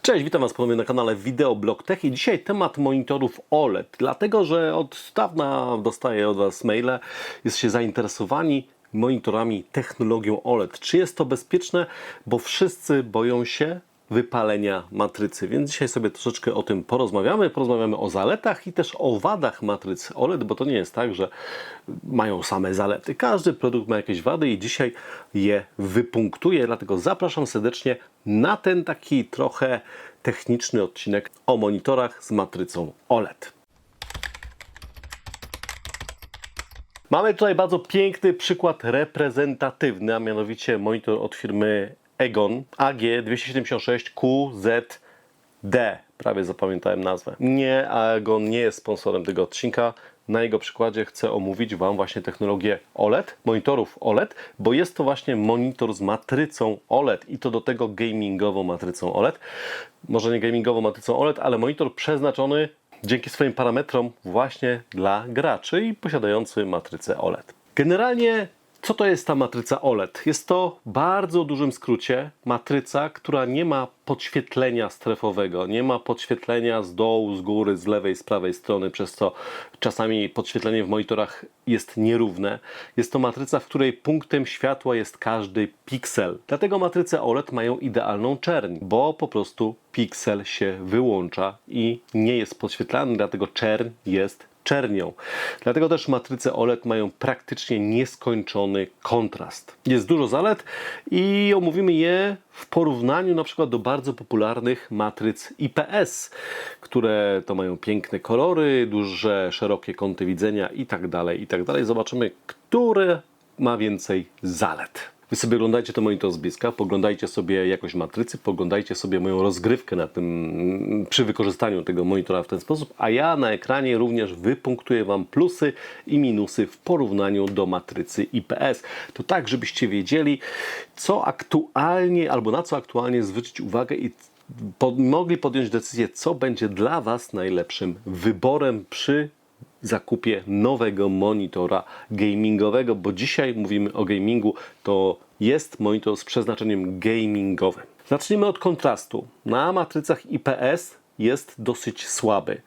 Cześć, witam Was ponownie na kanale Wideoblog Tech i dzisiaj temat monitorów OLED, dlatego że od dawna dostaję od Was maile, jesteście zainteresowani monitorami technologią OLED. Czy jest to bezpieczne? Bo wszyscy boją się wypalenia matrycy, więc dzisiaj sobie troszeczkę o tym porozmawiamy. Porozmawiamy o zaletach i też o wadach matrycy OLED, bo to nie jest tak, że mają same zalety. Każdy produkt ma jakieś wady i dzisiaj je wypunktuję, dlatego zapraszam serdecznie na ten taki trochę techniczny odcinek o monitorach z matrycą OLED. Mamy tutaj bardzo piękny przykład reprezentatywny, a mianowicie monitor od firmy Egon AG276QZD. Prawie zapamiętałem nazwę. Nie, Egon nie jest sponsorem tego odcinka. Na jego przykładzie chcę omówić Wam właśnie technologię OLED, monitorów OLED, bo jest to właśnie monitor z matrycą OLED i to do tego gamingową matrycą OLED. Może nie gamingową matrycą OLED, ale monitor przeznaczony dzięki swoim parametrom właśnie dla graczy i posiadający matrycę OLED. Generalnie co to jest ta matryca OLED? Jest to w bardzo dużym skrócie matryca, która nie ma podświetlenia strefowego, nie ma podświetlenia z dołu, z góry, z lewej, z prawej strony, przez co czasami podświetlenie w monitorach jest nierówne. Jest to matryca, w której punktem światła jest każdy piksel. Dlatego matryce OLED mają idealną czerń, bo po prostu piksel się wyłącza i nie jest podświetlany, dlatego czerń jest czernią. Dlatego też matryce OLED mają praktycznie nieskończony kontrast. Jest dużo zalet i omówimy je w porównaniu na przykład do bardzo popularnych matryc IPS, które to mają piękne kolory, duże, szerokie kąty widzenia i tak dalej, i tak. Zobaczymy, które ma więcej zalet. Wy sobie oglądajcie ten monitor z bliska, poglądajcie sobie jakość matrycy, poglądajcie sobie moją rozgrywkę na tym, przy wykorzystaniu tego monitora w ten sposób, a ja na ekranie również wypunktuję Wam plusy i minusy w porównaniu do matrycy IPS. To tak, żebyście wiedzieli, co aktualnie albo na co aktualnie zwrócić uwagę i pod, mogli podjąć decyzję, co będzie dla Was najlepszym wyborem przy zakupie nowego monitora gamingowego, bo dzisiaj mówimy o gamingu, to jest monitor z przeznaczeniem gamingowym. Zacznijmy od kontrastu. Na matrycach IPS jest dosyć słaby.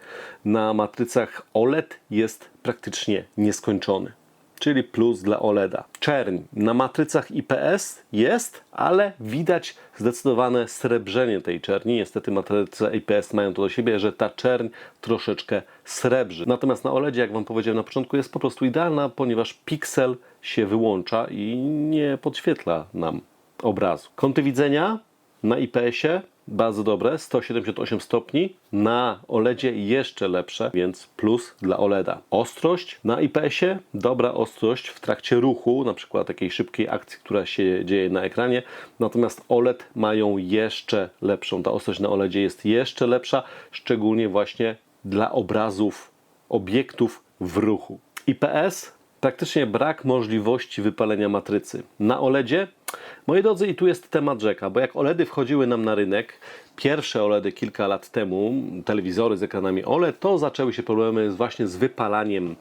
Na matrycach OLED jest praktycznie nieskończony czyli plus dla OLEDa. Czerń na matrycach IPS jest, ale widać zdecydowane srebrzenie tej czerni. Niestety matryce IPS mają to do siebie, że ta czerń troszeczkę srebrzy. Natomiast na OLEDzie, jak Wam powiedziałem na początku, jest po prostu idealna, ponieważ piksel się wyłącza i nie podświetla nam obrazu. Kąty widzenia na IPS-ie bardzo dobre, 178 stopni. Na OLEDzie jeszcze lepsze, więc plus dla OLEDa. Ostrość na IPS-ie, dobra ostrość w trakcie ruchu, na przykład takiej szybkiej akcji, która się dzieje na ekranie. Natomiast OLED mają jeszcze lepszą. Ta ostrość na OLEDzie jest jeszcze lepsza, szczególnie właśnie dla obrazów, obiektów w ruchu. IPS praktycznie brak możliwości wypalenia matrycy. Na OLEDzie, moi drodzy, i tu jest temat rzeka, bo jak OLEDy wchodziły nam na rynek, pierwsze OLEDy kilka lat temu, telewizory z ekranami OLED, to zaczęły się problemy właśnie z wypalaniem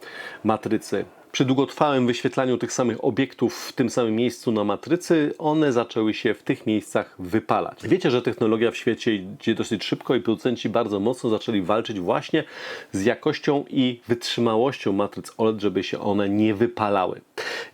matrycy. Przy długotrwałym wyświetlaniu tych samych obiektów w tym samym miejscu na matrycy, one zaczęły się w tych miejscach wypalać. Wiecie, że technologia w świecie idzie dosyć szybko i producenci bardzo mocno zaczęli walczyć właśnie z jakością i wytrzymałością matryc OLED, żeby się one nie wypalały.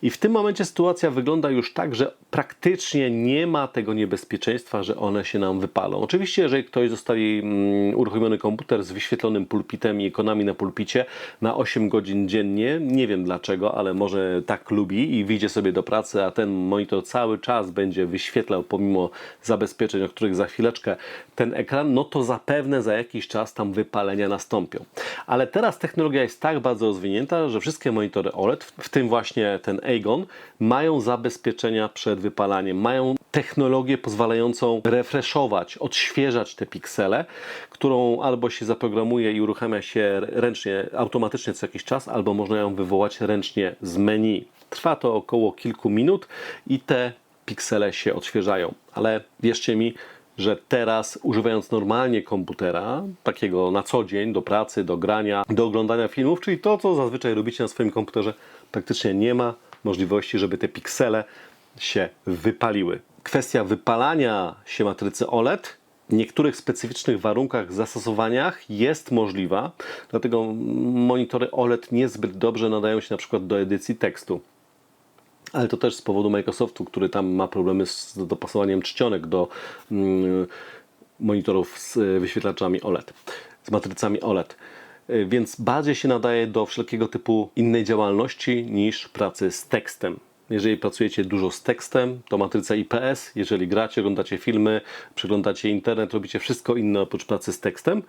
I w tym momencie sytuacja wygląda już tak, że praktycznie nie ma tego niebezpieczeństwa, że one się nam wypalą. Oczywiście, jeżeli ktoś zostawi mm, uruchomiony komputer z wyświetlonym pulpitem i ikonami na pulpicie na 8 godzin dziennie, nie wiem dlaczego, ale może tak lubi i wyjdzie sobie do pracy, a ten monitor cały czas będzie wyświetlał pomimo zabezpieczeń, o których za chwileczkę ten ekran, no to zapewne za jakiś czas tam wypalenia nastąpią. Ale teraz technologia jest tak bardzo rozwinięta, że wszystkie monitory OLED, w tym właśnie ten Aegon, mają zabezpieczenia przed wypalaniem, mają technologię pozwalającą refreshować, odświeżać te piksele, którą albo się zaprogramuje i uruchamia się ręcznie, automatycznie co jakiś czas, albo można ją wywołać ręcznie z menu. Trwa to około kilku minut i te piksele się odświeżają. Ale wierzcie mi, że teraz używając normalnie komputera, takiego na co dzień, do pracy, do grania, do oglądania filmów, czyli to, co zazwyczaj robicie na swoim komputerze, praktycznie nie ma możliwości, żeby te piksele się wypaliły. Kwestia wypalania się matrycy OLED niektórych specyficznych warunkach, zastosowaniach jest możliwa, dlatego monitory OLED niezbyt dobrze nadają się na przykład do edycji tekstu. Ale to też z powodu Microsoftu, który tam ma problemy z dopasowaniem czcionek do mm, monitorów z y, wyświetlaczami OLED, z matrycami OLED. Y, Więc bardziej się nadaje do wszelkiego typu innej działalności niż pracy z tekstem. Jeżeli pracujecie dużo z tekstem, to matryca IPS. Jeżeli gracie, oglądacie filmy, przeglądacie internet, robicie wszystko inne oprócz pracy z tekstem,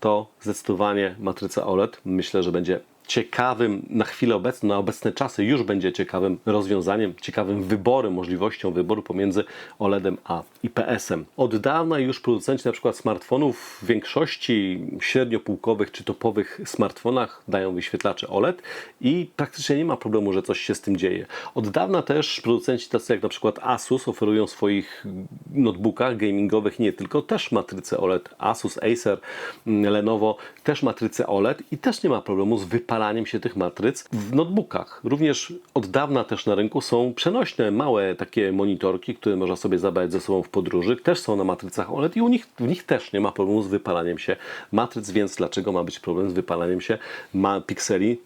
to zdecydowanie matryca OLED myślę, że będzie ciekawym na chwilę obecną, na obecne czasy już będzie ciekawym rozwiązaniem, ciekawym wyborem, możliwością wyboru pomiędzy OLEDem a IPS-em. Od dawna już producenci na przykład smartfonów w większości średniopółkowych czy topowych smartfonach dają wyświetlacze OLED i praktycznie nie ma problemu, że coś się z tym dzieje. Od dawna też producenci tacy jak na przykład Asus oferują w swoich notebookach gamingowych nie tylko też matrycę OLED. Asus, Acer, mm, Lenovo też matrycę OLED i też nie ma problemu z wypalaniem się tych matryc w notebookach. Również od dawna też na rynku są przenośne, małe takie monitorki, które można sobie zabrać ze sobą w podróży. Też są na matrycach OLED i u nich, w nich też nie ma problemu z wypalaniem się matryc, więc dlaczego ma być problem z wypalaniem się ma pikseli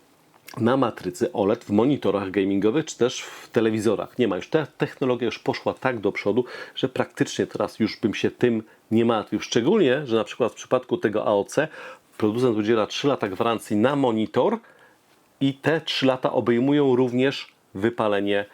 na matrycy OLED w monitorach gamingowych czy też w telewizorach. Nie ma już. Ta technologia już poszła tak do przodu, że praktycznie teraz już bym się tym nie martwił. Szczególnie, że na przykład w przypadku tego AOC producent udziela 3 lata gwarancji na monitor i te 3 lata obejmują również wypalenie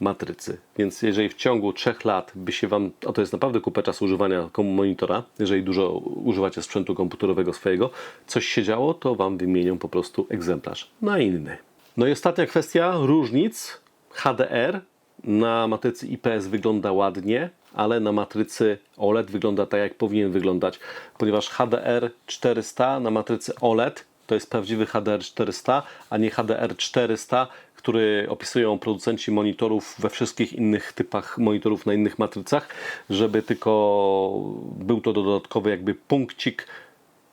matrycy. Więc jeżeli w ciągu 3 lat by się Wam, a to jest naprawdę kupę czasu używania monitora, jeżeli dużo używacie sprzętu komputerowego swojego, coś się działo, to Wam wymienią po prostu egzemplarz na inny. No i ostatnia kwestia różnic. HDR na matrycy IPS wygląda ładnie, ale na matrycy OLED wygląda tak, jak powinien wyglądać, ponieważ HDR 400 na matrycy OLED to jest prawdziwy HDR 400, a nie HDR 400, który opisują producenci monitorów we wszystkich innych typach monitorów na innych matrycach, żeby tylko był to dodatkowy jakby punkcik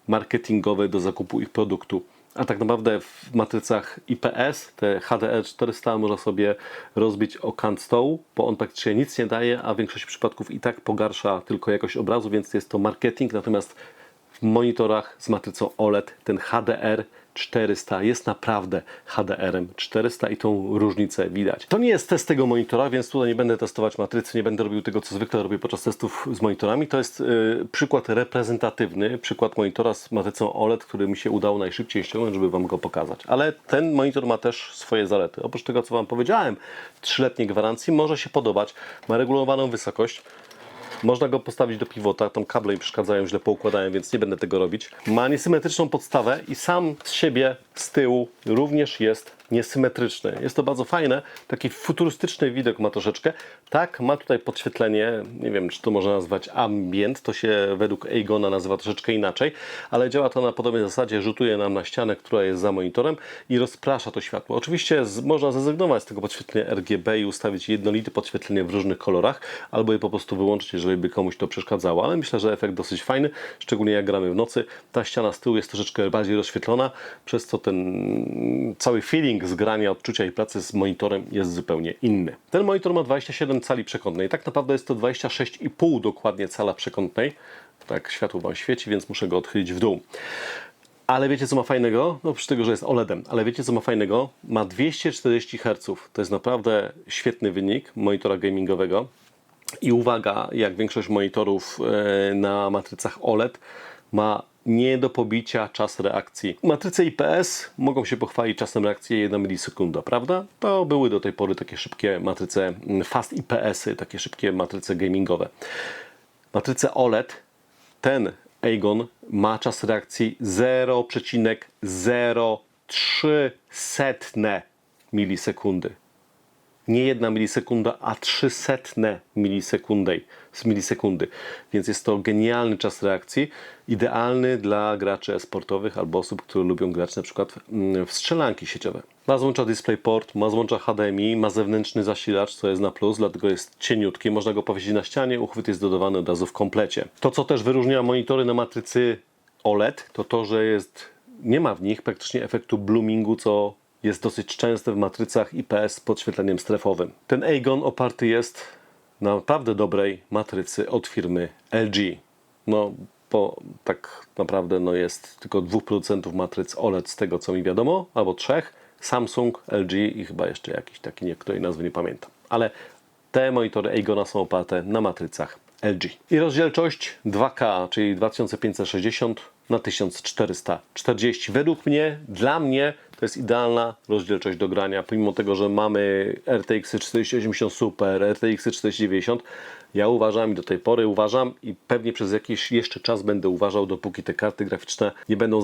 marketingowy do zakupu ich produktu. A tak naprawdę w matrycach IPS te HDR 400 można sobie rozbić o kant stołu, bo on praktycznie nic nie daje, a w większości przypadków i tak pogarsza tylko jakość obrazu, więc jest to marketing. Natomiast w monitorach z matrycą OLED ten HDR 400 jest naprawdę HDR-em 400 i tą różnicę widać. To nie jest test tego monitora, więc tutaj nie będę testować matrycy, nie będę robił tego, co zwykle robię podczas testów z monitorami. To jest y, przykład reprezentatywny, przykład monitora z matrycą OLED, który mi się udało najszybciej ściągnąć, żeby Wam go pokazać. Ale ten monitor ma też swoje zalety. Oprócz tego, co Wam powiedziałem, trzyletniej gwarancji może się podobać, ma regulowaną wysokość, można go postawić do pivota, tam kable mi przeszkadzają, źle poukładałem, więc nie będę tego robić. Ma niesymetryczną podstawę i sam z siebie, z tyłu również jest niesymetryczny. Jest to bardzo fajne, taki futurystyczny widok ma troszeczkę. Tak, ma tutaj podświetlenie, nie wiem czy to można nazwać ambient, to się według Eigona nazywa troszeczkę inaczej, ale działa to na podobnej zasadzie, rzutuje nam na ścianę, która jest za monitorem i rozprasza to światło. Oczywiście z, można zrezygnować z tego podświetlenia RGB i ustawić jednolite podświetlenie w różnych kolorach, albo je po prostu wyłączyć, jeżeli by komuś to przeszkadzało, ale myślę, że efekt dosyć fajny, szczególnie jak gramy w nocy. Ta ściana z tyłu jest troszeczkę bardziej rozświetlona, przez co ten cały feeling zgrania, odczucia i pracy z monitorem jest zupełnie inny. Ten monitor ma 27 cali przekątnej, tak naprawdę jest to 26,5 dokładnie cala przekątnej. Tak światło Wam świeci, więc muszę go odchylić w dół. Ale wiecie co ma fajnego? No oprócz tego, że jest OLEDem, ale wiecie co ma fajnego? Ma 240 Hz. To jest naprawdę świetny wynik monitora gamingowego. I uwaga, jak większość monitorów e, na matrycach OLED ma nie do pobicia czas reakcji. Matryce IPS mogą się pochwalić czasem reakcji 1 milisekunda, prawda? To były do tej pory takie szybkie matryce mm, Fast IPS-y, takie szybkie matryce gamingowe. Matryce OLED, ten Aegon ma czas reakcji 0,03 milisekundy nie jedna milisekunda, a 300 milisekundy, z milisekundy. Więc jest to genialny czas reakcji, idealny dla graczy e-sportowych albo osób, które lubią grać na przykład mm, w strzelanki sieciowe. Ma złącza DisplayPort, ma złącza HDMI, ma zewnętrzny zasilacz, co jest na plus, dlatego jest cieniutki. Można go powiesić na ścianie, uchwyt jest dodawany od razu w komplecie. To, co też wyróżnia monitory na matrycy OLED, to to, że jest, nie ma w nich praktycznie efektu bloomingu, co jest dosyć częste w matrycach IPS z podświetleniem strefowym. Ten Aegon oparty jest na naprawdę dobrej matrycy od firmy LG. No, bo tak naprawdę no, jest tylko dwóch producentów matryc OLED z tego co mi wiadomo, albo trzech. Samsung, LG i chyba jeszcze jakiś taki, nie, której nazwy nie pamiętam. Ale te monitory Eigona są oparte na matrycach LG. I rozdzielczość 2K, czyli 2560 na 1440. Według mnie, dla mnie to jest idealna rozdzielczość do grania, pomimo tego, że mamy RTX 4080 Super, RTX 4090. Ja uważam i do tej pory uważam i pewnie przez jakiś jeszcze czas będę uważał, dopóki te karty graficzne nie będą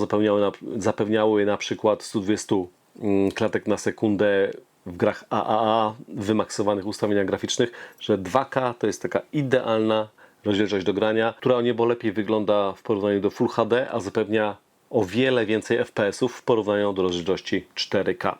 zapewniały na, na przykład 120 mm, klatek na sekundę w grach AAA w wymaksowanych ustawieniach graficznych, że 2K to jest taka idealna rozdzielczość do grania, która o niebo lepiej wygląda w porównaniu do Full HD, a zapewnia o wiele więcej FPS-ów w porównaniu do rozdzielczości 4K.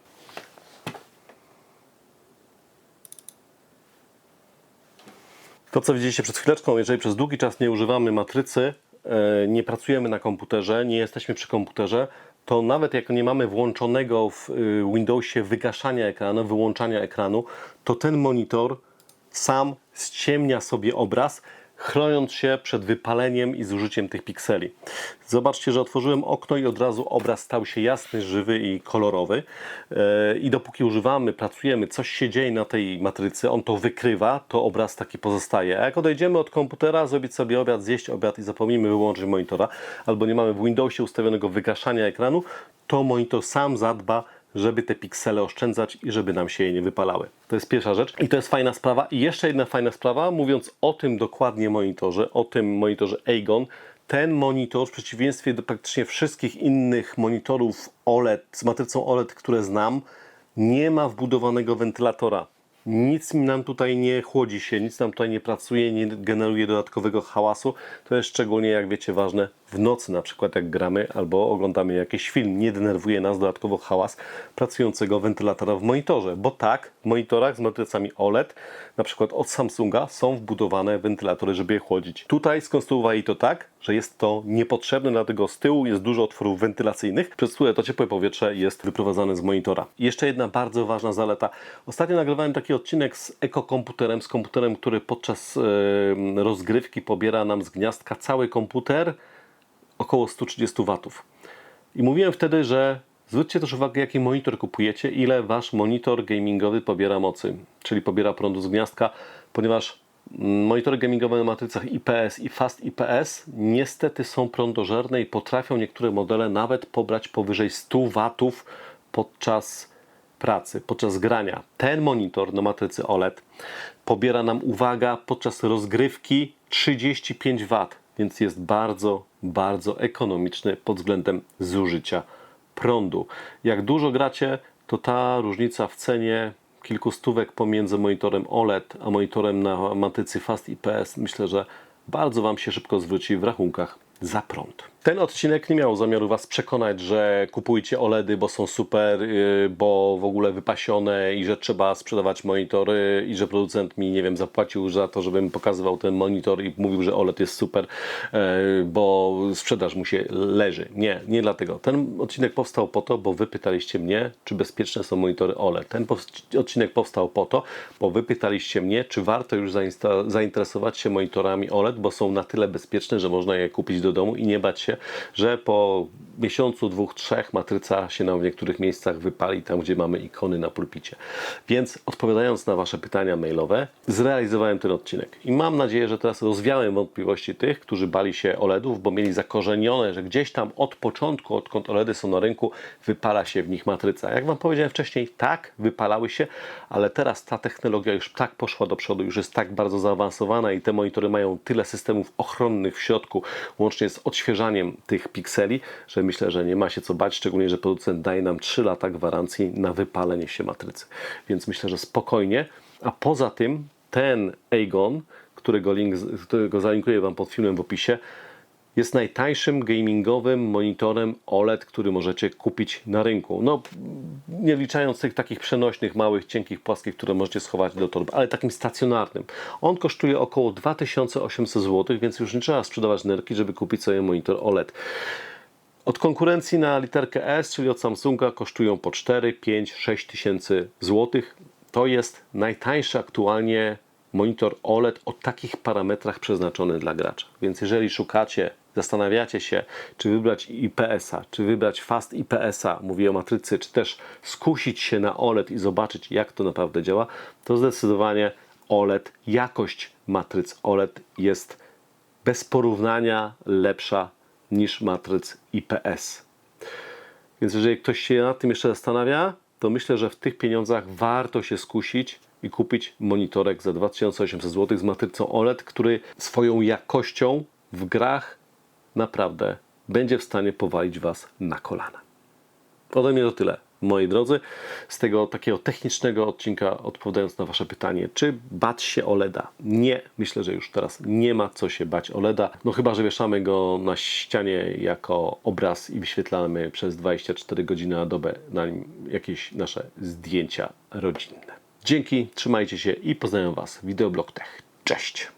To, co widzieliście przed chwileczką, jeżeli przez długi czas nie używamy matrycy, e, nie pracujemy na komputerze, nie jesteśmy przy komputerze, to nawet jak nie mamy włączonego w y, Windowsie wygaszania ekranu, wyłączania ekranu, to ten monitor sam ściemnia sobie obraz, chroniąc się przed wypaleniem i zużyciem tych pikseli. Zobaczcie, że otworzyłem okno i od razu obraz stał się jasny, żywy i kolorowy. E, I dopóki używamy, pracujemy, coś się dzieje na tej matrycy, on to wykrywa, to obraz taki pozostaje. A jak odejdziemy od komputera, zrobić sobie obiad, zjeść obiad i zapomnimy wyłączyć monitora, albo nie mamy w Windowsie ustawionego wygaszania ekranu, to monitor sam zadba żeby te piksele oszczędzać i żeby nam się je nie wypalały. To jest pierwsza rzecz i to jest fajna sprawa. I jeszcze jedna fajna sprawa, mówiąc o tym dokładnie monitorze, o tym monitorze Aegon, ten monitor w przeciwieństwie do praktycznie wszystkich innych monitorów OLED z matrycą OLED, które znam, nie ma wbudowanego wentylatora. Nic nam tutaj nie chłodzi się, nic nam tutaj nie pracuje, nie generuje dodatkowego hałasu. To jest szczególnie, jak wiecie, ważne w nocy, na przykład jak gramy albo oglądamy jakiś film. Nie denerwuje nas dodatkowo hałas pracującego wentylatora w monitorze, bo tak, w monitorach z matrycami OLED, na przykład od Samsunga, są wbudowane wentylatory, żeby je chłodzić. Tutaj skonstruowali to tak, że jest to niepotrzebne, dlatego z tyłu jest dużo otworów wentylacyjnych, przez które to ciepłe powietrze jest wyprowadzane z monitora. Jeszcze jedna bardzo ważna zaleta. Ostatnio nagrywałem taki odcinek z ekokomputerem, z komputerem, który podczas rozgrywki pobiera nam z gniazdka cały komputer, około 130 watów. I mówiłem wtedy, że zwróćcie też uwagę, jaki monitor kupujecie, ile wasz monitor gamingowy pobiera mocy, czyli pobiera prądu z gniazdka, ponieważ monitory gamingowe na matrycach IPS i Fast IPS niestety są prądożerne i potrafią niektóre modele nawet pobrać powyżej 100 watów podczas pracy, podczas grania. Ten monitor na matrycy OLED pobiera nam, uwaga, podczas rozgrywki 35 W, więc jest bardzo, bardzo ekonomiczny pod względem zużycia prądu. Jak dużo gracie, to ta różnica w cenie kilku stówek pomiędzy monitorem OLED a monitorem na matrycy Fast IPS myślę, że bardzo Wam się szybko zwróci w rachunkach za prąd. Ten odcinek nie miał zamiaru Was przekonać, że kupujcie OLEDy, bo są super, yy, bo w ogóle wypasione i że trzeba sprzedawać monitory i że producent mi, nie wiem, zapłacił za to, żebym pokazywał ten monitor i mówił, że OLED jest super, yy, bo sprzedaż mu się leży. Nie, nie dlatego. Ten odcinek powstał po to, bo Wy pytaliście mnie, czy bezpieczne są monitory OLED. Ten odcinek powstał po to, bo Wy pytaliście mnie, czy warto już zainteresować się monitorami OLED, bo są na tyle bezpieczne, że można je kupić do domu i nie bać się, że po miesiącu, dwóch, trzech matryca się nam w niektórych miejscach wypali, tam gdzie mamy ikony na pulpicie. Więc odpowiadając na Wasze pytania mailowe, zrealizowałem ten odcinek i mam nadzieję, że teraz rozwiałem wątpliwości tych, którzy bali się OLEDów, bo mieli zakorzenione, że gdzieś tam od początku, odkąd OLEDy są na rynku, wypala się w nich matryca. Jak Wam powiedziałem wcześniej, tak, wypalały się, ale teraz ta technologia już tak poszła do przodu, już jest tak bardzo zaawansowana i te monitory mają tyle systemów ochronnych w środku, łącznie z odświeżaniem tych pikseli, że myślę, że nie ma się co bać, szczególnie, że producent daje nam 3 lata gwarancji na wypalenie się matrycy. Więc myślę, że spokojnie. A poza tym ten Aegon, którego, link, którego zalinkuję Wam pod filmem w opisie, jest najtańszym gamingowym monitorem OLED, który możecie kupić na rynku. No, nie liczając tych takich przenośnych, małych, cienkich, płaskich, które możecie schować do torby, ale takim stacjonarnym. On kosztuje około 2800 zł, więc już nie trzeba sprzedawać nerki, żeby kupić sobie monitor OLED. Od konkurencji na literkę S, czyli od Samsunga, kosztują po 4, 5, 6 tysięcy złotych. To jest najtańszy aktualnie monitor OLED o takich parametrach przeznaczony dla gracza. Więc jeżeli szukacie, zastanawiacie się, czy wybrać IPS-a, czy wybrać Fast IPS-a, mówię o matrycy, czy też skusić się na OLED i zobaczyć, jak to naprawdę działa, to zdecydowanie OLED, jakość matryc OLED jest bez porównania lepsza niż matryc IPS. Więc jeżeli ktoś się nad tym jeszcze zastanawia, to myślę, że w tych pieniądzach warto się skusić i kupić monitorek za 2800 zł z matrycą OLED, który swoją jakością w grach naprawdę będzie w stanie powalić Was na kolana. Ode mnie to tyle, moi drodzy. Z tego takiego technicznego odcinka, odpowiadając na Wasze pytanie, czy bać się OLEDa? Nie, myślę, że już teraz nie ma co się bać OLEDa. No chyba, że wieszamy go na ścianie jako obraz i wyświetlamy przez 24 godziny na dobę na nim jakieś nasze zdjęcia rodzinne. Dzięki, trzymajcie się i pozdrawiam Was. Wideoblog Tech. Cześć!